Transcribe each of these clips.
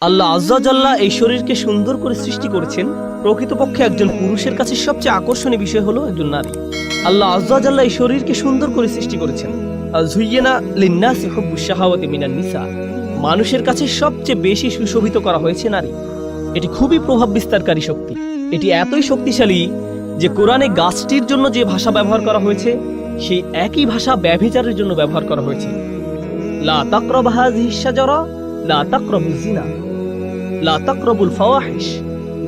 আল্লাহ আজ্জাজাল্লাহ এই শরীরকে সুন্দর করে সৃষ্টি করেছেন। প্রকৃতপক্ষে একজন পুরুষের কাছে সবচেয়ে আকর্ষণীয় বিষয় হলো একজন নারী। আল্লাহ আজ্জাজাল্লাহ এই শরীরকে সুন্দর করে সৃষ্টি করেছেন। নিসা। মানুষের কাছে সবচেয়ে বেশি সুশোভিত করা হয়েছে নারী। এটি খুবই প্রভাব বিস্তারকারী শক্তি। এটি এতই শক্তিশালী যে কোরআনে গাছটির জন্য যে ভাষা ব্যবহার করা হয়েছে, সেই একই ভাষা ব্যভিচারের জন্য ব্যবহার করা হয়েছে। লা তাকরাব হাযিহি শাজারা, লা তাকরাবু জিনা লা তাকরাবুল ফাওয়াহিশ।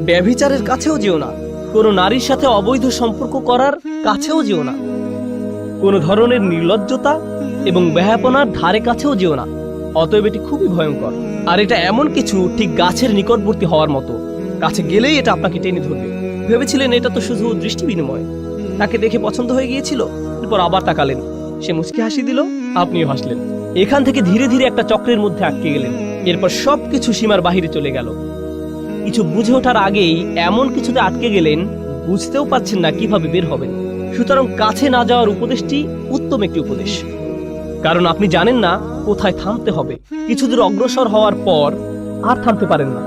ব্যভিচারের কাছেও যেও না। কোনো নারীর সাথে অবৈধ সম্পর্ক করার কাছেও যেও না। কোনো ধরনের নির্লজ্জতা এবং ব্যাহাপনার ধারে কাছেও যেও না। অতএব এটি খুবই ভয়ঙ্কর। আর এটা এমন কিছু ঠিক গাছের নিকটবর্তী হওয়ার মতো। কাছে গেলেই এটা আপনাকে টেনে ধরবে। ভেবেছিলেন এটা তো শুধু দৃষ্টি বিনিময়। তাকে দেখে পছন্দ হয়ে গিয়েছিল। এরপর আবার তাকালেন। সে মুচকি হাসি দিল। আপনিও হাসলেন। এখান থেকে ধীরে ধীরে একটা চক্রের মধ্যে আটকে গেলেন। এরপর সবকিছু সীমার বাহিরে চলে গেল। কিছু বুঝে ওঠার আগেই এমন কিছুতে আটকে গেলেন, বুঝতেও পারছেন না কীভাবে বের হবেন। সুতরাং কাছে না যাওয়ার উপদেশটি উত্তম একটি উপদেশ। কারণ আপনি জানেন না কোথায় থামতে হবে। কিছু দূর অগ্রসর হওয়ার পর আর থামতে পারেন না।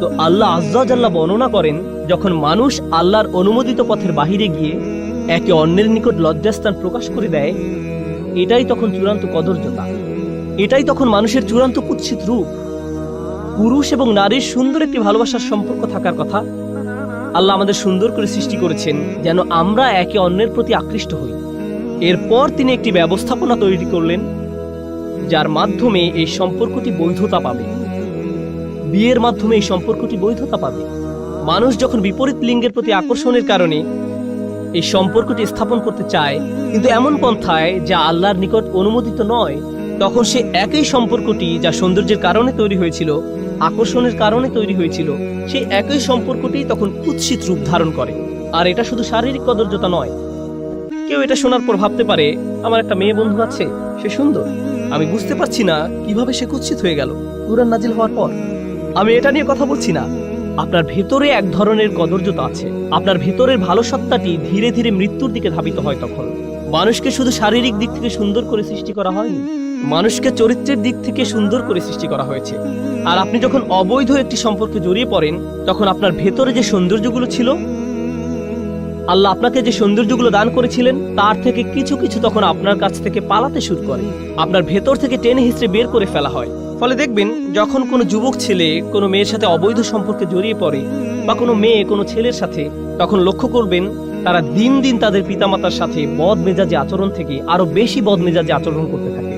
তো আল্লাহ আজ্জাল্লাহ বর্ণনা করেন, যখন মানুষ আল্লাহর অনুমোদিত পথের বাহিরে গিয়ে একে অন্যের নিকট লজ্জাস্থান প্রকাশ করে দেয়, এটাই তখন চূড়ান্ত কদর্যতা। এটাই তখন মানুষের চূড়ান্ত কুৎসিত রূপ। পুরুষ এবং নারীর সুন্দর একটি ভালোবাসার সম্পর্ক থাকার কথা আল্লাহ আমাদের সুন্দর করে সৃষ্টি করেছেন, যেন আমরা একে অন্যের প্রতি আকৃষ্ট হই। এরপর তিনি একটি ব্যবস্থাপনা তৈরি করলেন, যার মাধ্যমে এই সম্পর্কটি বৈধতা পাবে। বিয়ের মাধ্যমে এই সম্পর্কটি বৈধতা পাবে। মানুষ যখন বিপরীত লিঙ্গের প্রতি আকর্ষণের কারণে এই সম্পর্কটি স্থাপন করতে চায়, কিন্তু এমন পন্থায় যা আল্লাহর নিকট অনুমোদিত নয় তখন সে একই সম্পর্কটি যা সৌন্দর্যের কারণে তৈরি হয়েছিল, আকর্ষণের কারণে তৈরি হয়েছিল, সেই একই সম্পর্কটি তখন কুৎসিত রূপ ধারণ করে। আর এটা শুধু শারীরিক কদর্যতা নয়। কেউ এটা শোনার পর ভাবতে পারে, আমার একটা মেয়ে বন্ধু আছে, সে সুন্দর। আমি বুঝতে পারছি না কীভাবে সে কুৎসিত হয়ে গেল। কুরআন নাজিল হওয়ার পর, আমি এটা নিয়ে কথা বলছি না। আপনার ভেতরে এক ধরনের কদর্যতা আছে। আপনার ভেতরের ভালো সত্তাটি ধীরে ধীরে মৃত্যুর দিকে ধাবিত হয় তখন। মানুষকে শুধু শারীরিক দিক থেকে সুন্দর করে সৃষ্টি করা হয়নি, মানুষকে চরিত্রের দিক থেকে সুন্দর করে সৃষ্টি করা হয়েছে। আর আপনি যখন অবৈধ একটি সম্পর্কে জড়িয়ে পড়েন, তখন আপনার ভেতরে যে সৌন্দর্যগুলো ছিল, আল্লাহ আপনাকে যে সৌন্দর্যগুলো দান করেছিলেন, তার থেকে কিছু কিছু তখন আপনার কাছ থেকে পালাতে শুরু করে। আপনার ভেতর থেকে টেনে হিসেবে বের করে ফেলা হয়। ফলে দেখবেন, যখন কোনো যুবক ছেলে কোনো মেয়ের সাথে অবৈধ সম্পর্কে জড়িয়ে পড়ে বা কোনো মেয়ে কোনো ছেলের সাথে, তখন লক্ষ্য করবেন, তারা দিন দিন তাদের পিতামাতার সাথে বদ মেজাজি আচরণ থেকে আরও বেশি বদ মেজাজি আচরণ করতে থাকে।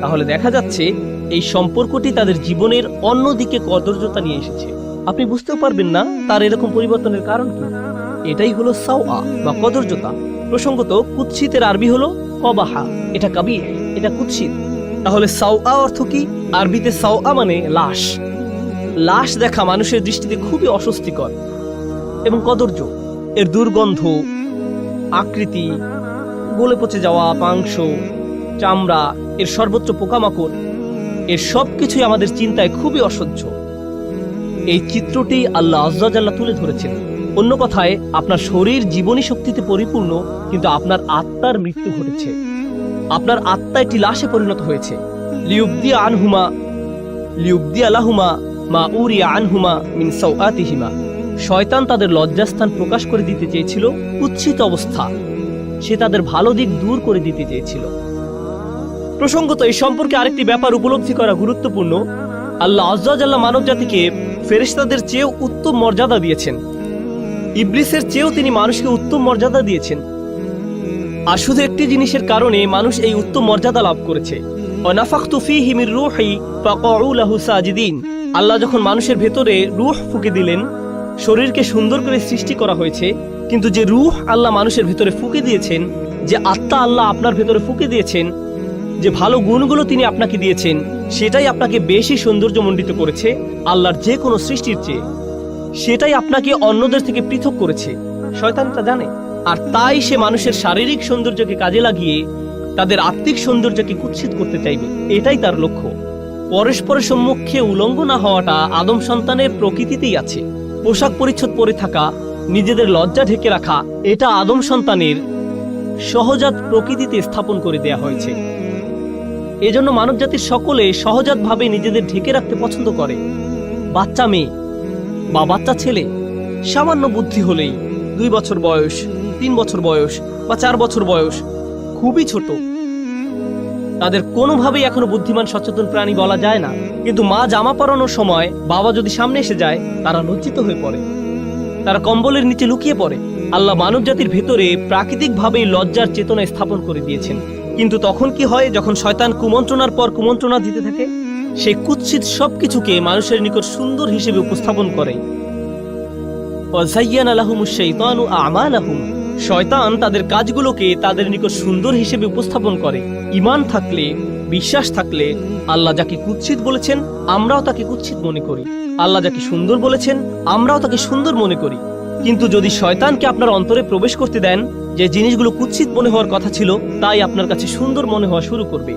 তাহলে দেখা যাচ্ছে, এই সম্পর্কটি তাদের জীবনের অন্যদিকে কদর্যতা নিয়ে এসেছে। আপনি বুঝতেও পারবেন না, তার এরকম পরিবর্তনের কারণ কি? এটাই হলো সাওয়া, বা কদর্যতা। প্রসঙ্গত, কুৎসিতের আরবি হলো কবাহা। এটা কাবি এটা কুৎসিত। তাহলে সাওয়া অর্থ কি? আরবিতে সাওয়া মানে লাশ। লাশ দেখা মানুষের দৃষ্টিতে খুবই অস্বস্তিকর এবং কদর্য। এর দুর্গন্ধ, আকৃতি, গলে পচে যাওয়া মাংস, চামড়া, এর সর্বোচ্চ পোকামাকড়, এর সব কিছুই আমাদের চিন্তায় খুবই অসহ্য। এই চিত্রটি আল্লাহ আজ্জাল্লাহ তুলে ধরেছেন। অন্য কথায়, আপনার শরীর জীবনী শক্তিতে পরিপূর্ণ, কিন্তু আপনার আত্মার মৃত্যু ঘটেছে। আপনার আত্মা একটি লাশে পরিণত হয়েছে। লিউবদি আনহুমা লিউবদি আলাহুমা মা উরিয়া আনহুমা মিন সৌআতিহিমা শয়তান তাদের লজ্জাস্থান প্রকাশ করে দিতে চেয়েছিল কুৎসিত অবস্থা। সে তাদের ভালো দিক দূর করে দিতে চেয়েছিল। প্রসঙ্গত এই সম্পর্কে আরেকটি ব্যাপার উপলব্ধি করা গুরুত্বপূর্ণ। আল্লাহ আজ্জাল্লাহ মানব জাতিকে ফেরেশতাদের চেয়েও উত্তম মর্যাদা দিয়েছেন। ইবলিসের চেয়েও তিনি মানুষকে উত্তম মর্যাদা দিয়েছেন। আর শুধু একটি জিনিসের কারণে মানুষ এই উত্তম মর্যাদা লাভ করেছে। আল্লাহ যখন মানুষের ভেতরে রুহ ফুঁকে দিলেন, শরীরকে সুন্দর করে সৃষ্টি করা হয়েছে, কিন্তু যে রুহ আল্লাহ মানুষের ভেতরে ফুঁকে দিয়েছেন, যে আত্মা আল্লাহ আপনার ভেতরে ফুঁকে দিয়েছেন, যে ভালো গুণগুলো তিনি আপনাকে দিয়েছেন, সেটাই আপনাকে বেশি সৌন্দর্যমণ্ডিত করেছে আল্লাহর যে কোনো সৃষ্টির চেয়ে। সেটাই আপনাকে অন্যদের থেকে পৃথক করেছে। শয়তান তা জানে। আর তাই সে মানুষের শারীরিক সৌন্দর্যকে কাজে লাগিয়ে তাদের আত্মিক সৌন্দর্যকে কুৎসিত করতে চাইবে। এটাই তার লক্ষ্য। পরস্পরের সম্মুখে উলঙ্গ না হওয়াটা আদম সন্তানের প্রকৃতিতেই আছে। পোশাক পরিচ্ছদ পরে থাকা, নিজেদের লজ্জা ঢেকে রাখা, এটা আদম সন্তানের সহজাত প্রকৃতিতে স্থাপন করে দেয়া হয়েছে। এজন্য মানবজাতির সকলে সহজাতভাবে নিজেদের ঢেকে রাখতে পছন্দ করে। বাচ্চা মেয়ে বা বাচ্চা ছেলে, সামান্য বুদ্ধি হলেই দুই বছর বয়স তিন বছর বয়স বা চার বছর বয়স, খুবই ছোট। তাদের কোনোভাবেই এখনও বুদ্ধিমান, সচেতন প্রাণী বলা যায় না। কিন্তু মা জামা পরানোর সময় বাবা যদি সামনে এসে যায়, তারা লজ্জিত হয়ে পড়ে। তারা কম্বলের নিচে লুকিয়ে পড়ে। আল্লাহ মানব জাতির ভেতরে প্রাকৃতিকভাবেই লজ্জার চেতনা স্থাপন করে দিয়েছেন। কিন্তু তখন কি হয়, যখন শয়তান কুমন্ত্রণার পর কুমন্ত্রণা দিতে থাকে, সে কুৎসিত সবকিছুকে মানুষের নিকট সুন্দর হিসেবে উপস্থাপন করে। আমালাহুম। শয়তান তাদের কাজগুলোকে তাদের নিকট সুন্দর হিসেবে উপস্থাপন করে। ঈমান থাকলে, বিশ্বাস থাকলে আল্লাহ যাকে কুৎসিত বলেছেন, আমরাও তাকে কুৎসিত মনে করি। আল্লাহ যাকে সুন্দর বলেছেন, আমরাও তাকে সুন্দর মনে করি। কিন্তু যদি শয়তানকে আপনার অন্তরে প্রবেশ করতে দেন, যে জিনিসগুলো কুৎসিত মনে হওয়ার কথা ছিল, তাই আপনার কাছে সুন্দর মনে হওয়া শুরু করবে।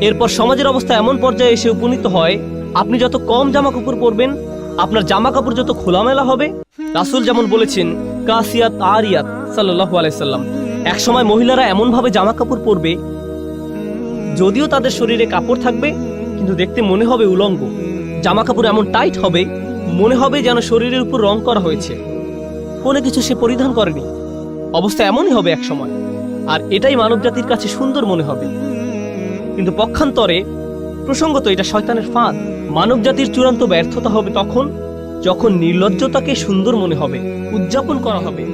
এরপর সমাজের অবস্থা এমন পর্যায়ে এসে উপনীত হয়, আপনি যত কম জামা কাপড় পরবেন, আপনার জামা কাপড় যত খোলামেলা হবে, রাসূল যেমন বলেছেন কাসিয়াত আরিয়াত সাল্লাল্লাহু আলাইহি সাল্লাম। এক সময় মহিলারা এমন ভাবে জামা কাপড় পরবে, যদিও তাদের শরীরে কাপড় থাকবে, কিন্তু দেখতে মনে হবে উলঙ্গ। জামা কাপড় এমন টাইট হবে, মনে হবে যেন শরীরের উপর রং করা হয়েছে। কোনো কিছু সে পরিধান করেনি। অবস্থা এমনই হবে এক সময় আর এটাই মানব জাতির কাছে সুন্দর মনে হবে। কিন্তু পক্ষান্তরে প্রসঙ্গত এটা শয়তানের ফাঁদ। মানব জাতির চূড়ান্ত ব্যর্থতা হবে তখন যখন নির্লজ্জতাকে সুন্দর মনে হবে উদযাপন করা হবে।